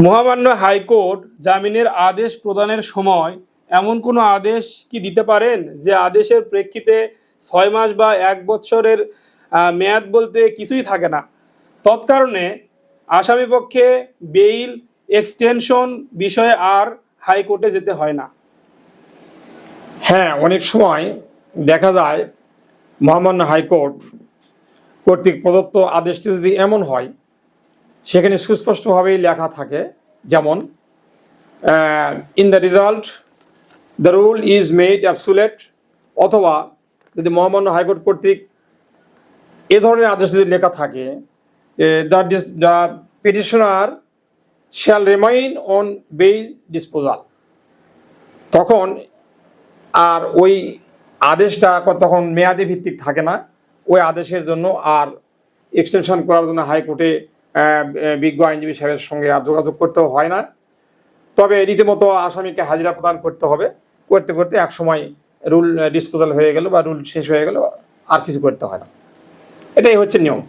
মহামান্য হাইকোর্ট জামিনের আদেশ প্রদানের সময় এমন কোনো আদেশ কি দিতে পারেন যে আদেশের প্রেক্ষিতে ছয় মাস বা এক বছরের মেয়াদ বলতে কিছুই থাকে না? তৎকারণে আসামি পক্ষে বেইল এক্সটেনশন বিষয়ে আর হাইকোর্টে যেতে হয় না। হ্যাঁ অনেক সময় দেখা যায় মহামান্য হাইকোর্ট কর্তৃক প্রদত্ত আদেশটি যদি এমন হয় সেখানে সুস্পষ্টভাবেই লেখা থাকে, যেমন in the result the rule is made absolute অথবা, যদি মহামান্য হাইকোর্ট কর্তৃক এ ধরনের আদেশ যদি লেখা থাকে the the petitioner shall remain on bail disposal তখন আর ওই আদেশটা তখন মেয়াদি ভিত্তিক থাকে না। ওই আদেশের জন্য আর এক্সটেনশন করার জন্য হাইকোর্টে বিজ্ঞ আইনজীবী সাহেবের সঙ্গে আর যোগাযোগ করতেও হয় না। তবে রীতিমতো আসামিকে হাজিরা প্রদান করতে হবে। করতে করতে এক সময় রুল ডিসপোজাল হয়ে গেল বা রুল শেষ হয়ে গেল, আর কিছু করতে হয় না। এটাই হচ্ছে নিয়ম।